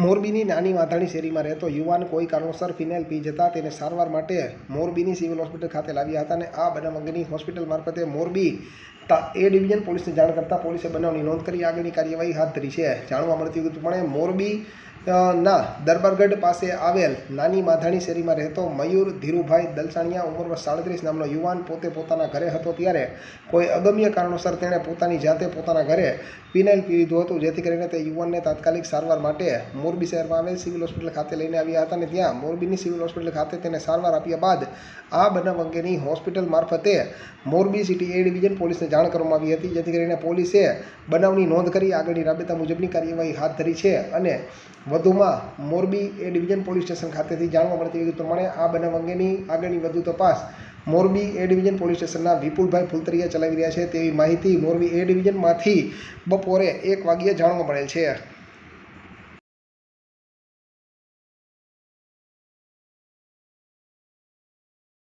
મોરબીની નાની વાંધાણી શેરીમાં રહેતો યુવાન કોઈ કારણોસર ફિનાઇલ પી જતા તેને સારવાર માટે મોરબીની સિવિલ હોસ્પિટલ ખાતે લાવ્યા હતા અને આ બનાવ અંગેની હોસ્પિટલ મારફતે મોરબી એ ડિવિઝન પોલીસને જાણ કરતાં પોલીસે બનાવની નોંધ કરી આગળની કાર્યવાહી હાથ ધરી છે. જાણવા મળતી હતું પણ મોરબી ના, દરબારગઢ પાસે આવેલ નાની માધાણી શેરીમાં રહેતો મયુર ધીરુભાઈ દલસાણિયા ઉંમર વર્ષ સાડત્રીસ નામનો યુવાન પોતે પોતાના ઘરે હતો ત્યારે કોઈ અગમ્ય કારણોસર તેણે પોતાની જાતે પોતાના ઘરે ફિનાઇલ પી લીધું હતું, જેથી કરીને તે યુવાનને તાત્કાલિક સારવાર માટે મોરબી શહેરમાં આવેલ સિવિલ હોસ્પિટલ ખાતે લઈને આવ્યા હતા અને ત્યાં મોરબીની સિવિલ હોસ્પિટલ ખાતે તેને સારવાર આપ્યા બાદ આ બનાવ અંગેની હોસ્પિટલ મારફતે મોરબી સિટી એ ડિવિઝન પોલીસને જાણ કરવામાં આવી હતી. જેથી કરીને પોલીસે બનાવની નોંધ કરી આગળની રાબેતા મુજબની કાર્યવાહી હાથ ધરી છે અને વધુમાં Morbi A division police station ખાતેથી જાણવા મળતી વિગત પ્રમાણે આ બનાવ અંગેની આગળની વધુ તપાસ મોરબી એ ડિવિઝન પોલીસ સ્ટેશનના વિપુલભાઈ ફુલતરિયા ચલાવી રહ્યા છે. તેવી માહિતી મોરબી એ ડિવિઝનમાંથી બપોરે એક વાગ્યે જાણવા મળેલ છે.